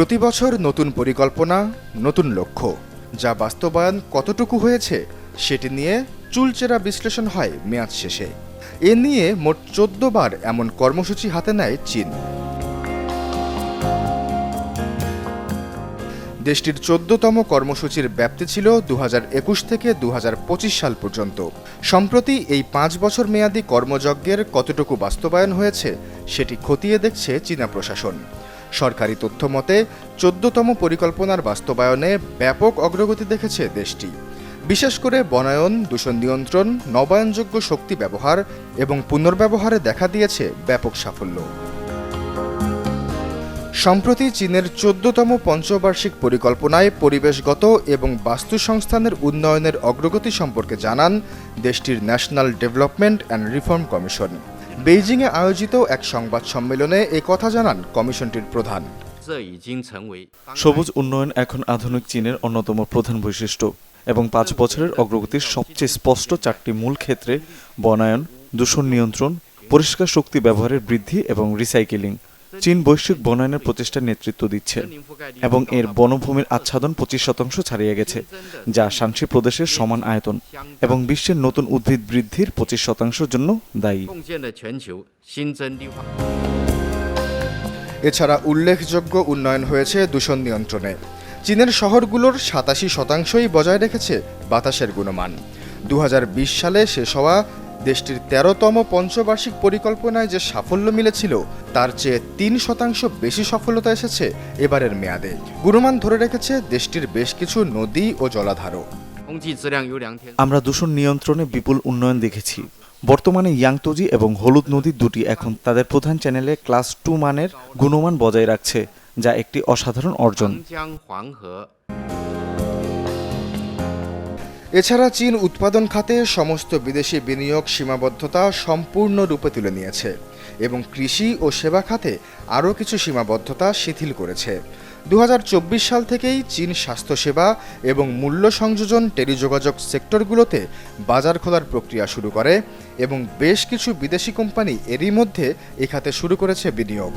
প্রতি বছর নতুন পরিকল্পনা, নতুন লক্ষ্য, যা বাস্তবায়ন কতটুকু হয়েছে সেটি নিয়ে চুলচেরা বিশ্লেষণ হয় মেয়াদ শেষে। এ নিয়ে মোট চোদ্দ বার এমন কর্মসূচি হাতে নেয় চীন। দেশটির চোদ্দতম কর্মসূচির ব্যাপ্তি ছিল দু হাজার একুশ থেকে দু হাজার পঁচিশ সাল পর্যন্ত। সম্প্রতি এই পাঁচ বছর মেয়াদী কর্মযজ্ঞের কতটুকু বাস্তবায়ন হয়েছে সেটি খতিয়ে দেখছে চীনা প্রশাসন। সরকারি তথ্য মতে, চোদ্দতম পরিকল্পনার বাস্তবায়নে ব্যাপক অগ্রগতি দেখেছে দেশটি। বিশেষ করে বনায়ন, দূষণ নিয়ন্ত্রণ, নবায়নযোগ্য শক্তি ব্যবহার এবং পুনর্ব্যবহারে দেখা দিয়েছে ব্যাপক সাফল্য। সম্প্রতি চীনের চোদ্দতম পঞ্চবার্ষিক পরিকল্পনায় পরিবেশগত এবং বাস্তু সংস্থানের উন্নয়নের অগ্রগতি সম্পর্কে জানান দেশটির national development and reform commission. বেইজিংয়ে আয়োজিত এক সংবাদ সম্মেলনে এ কথা জানান কমিশনটির প্রধান। সবুজ উন্নয়ন এখন আধুনিক চীনের অন্যতম প্রধান বৈশিষ্ট্য এবং পাঁচ বছরের অগ্রগতির সবচেয়ে স্পষ্ট চারটি মূল ক্ষেত্রে বনায়ন, দূষণ নিয়ন্ত্রণ, পরিষ্কার শক্তি ব্যবহারের বৃদ্ধি এবং রিসাইকেলিং চীন বৈশ্বিক বনায়নের প্রচেষ্টার নেতৃত্ব দিচ্ছে এবং এর বনভূমির আচ্ছাদন পঁচিশ শতাংশ ছাড়িয়ে গেছে, যা শাংসি প্রদেশের সমান আয়তন এবং বিশ্বের নতুন উদ্ভিদ বৃদ্ধির পঁচিশ শতাংশের জন্য দায়ী। এছাড়া উল্লেখযোগ্য উন্নয়ন হয়েছে দূষণ নিয়ন্ত্রণে। চীনের শহরগুলোর সাতাশি শতাংশই বজায় রেখেছে বাতাসের গুণমান। দু হাজার বিশ সালে শেষ হওয়া দেশটির তেরোতম পঞ্চবার্ষিক পরিকল্পনায় যে সাফল্য মিলেছিল, তার চেয়ে তিন শতাংশ বেশি সফলতা এসেছে এবারের মেয়াদে। গুণমান ধরে রেখেছে দেশটির বেশ কিছু নদী ও জলাধারও। আমরা দূষণ নিয়ন্ত্রণে বিপুল উন্নয়ন দেখেছি। বর্তমানে ইয়াংতজি এবং হলুদ নদী দুটি এখন তাদের প্রধান চ্যানেলে ক্লাস টু মানের গুণমান বজায় রাখছে, যা একটি অসাধারণ অর্জন। এছাড়া চীন উৎপাদন খাতে সমস্ত বিদেশি বিনিয়োগ সীমাবদ্ধতা সম্পূর্ণরূপে তুলে নিয়েছে এবং কৃষি ও সেবা খাতে আরও কিছু সীমাবদ্ধতা শিথিল করেছে। দু হাজার চব্বিশ সাল থেকেই চীন স্বাস্থ্যসেবা এবং মূল্য সংযোজন টেলিযোগাযোগ সেক্টরগুলোতে বাজার খোলার প্রক্রিয়া শুরু করে এবং বেশ কিছু বিদেশি কোম্পানি এরই মধ্যে এ খাতে শুরু করেছে বিনিয়োগ।